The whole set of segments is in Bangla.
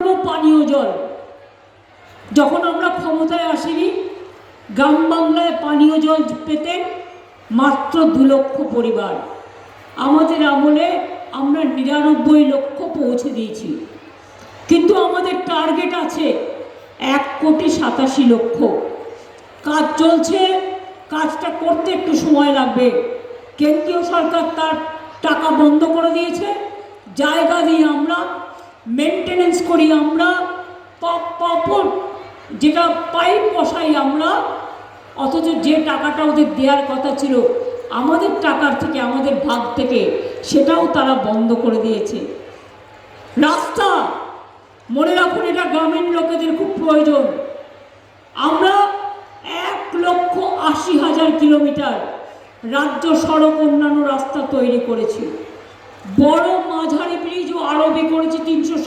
পানীয় জল। যখন আমরা ক্ষমতায় আসিনি, গ্রাম বাংলায় পানীয় জল পেতে মাত্র দু লক্ষ পরিবার। আমাদের আমলে আমরা নিরানব্বই লক্ষ পৌঁছে দিয়েছি। কিন্তু আমাদের টার্গেট আছে এক কোটি সাতাশি লক্ষ। কাজ চলছে, কাজটা করতে একটু সময় লাগবে। কেন্দ্রীয় সরকার তার টাকা বন্ধ করে দিয়েছে। জায়গা দিয়ে আমরা মেনটেনেন্স করি আমরা পপ- পপর যেটা পাইপ বসাই আমরা, অথচ যে টাকাটা ওদের দেওয়ার কথা ছিল, আমাদের টাকার থেকে, আমাদের ভাগ থেকে, সেটাও তারা বন্ধ করে দিয়েছে। রাস্তা, মনে রাখুন এটা গ্রামীণ লোকেদের খুব প্রয়োজন। আমরা এক লক্ষ আশি হাজার কিলোমিটার রাজ্য সড়ক অন্যান্য রাস্তা তৈরি করেছি। বড় মাঝারি তিনশো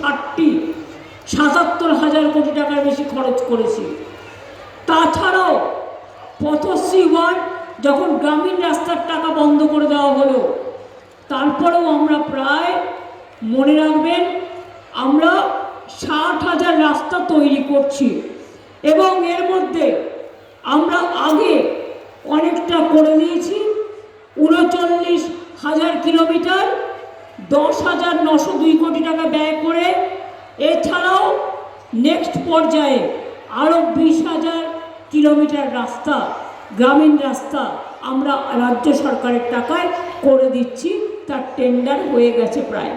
ষাটটি সাতাত্তর হাজার কোটি টাকার বেশি খরচ করেছি। তাছাড়াও পথশ্রী ওয়ান যখন গ্রামীণ রাস্তার টাকা বন্ধ করে দেওয়া হলো, তারপরেও আমরা প্রায় মনে রাখবেন আমরা ষাট হাজার রাস্তা তৈরি করছি এবং এর মধ্যে আমরা আগে অনেকটা করে দিয়েছি উনচল্লিশ হাজার কিলোমিটার দশ হাজার নশো দুই কোটি টাকা ব্যয় করে এছাড়াও নেক্সট পর্যায়ে আরও বিশ হাজার কিলোমিটার রাস্তা, গ্রামীণ রাস্তা আমরা রাজ্য সরকারের টাকায় করে দিচ্ছি। তার টেন্ডার হয়ে গেছে প্রায়।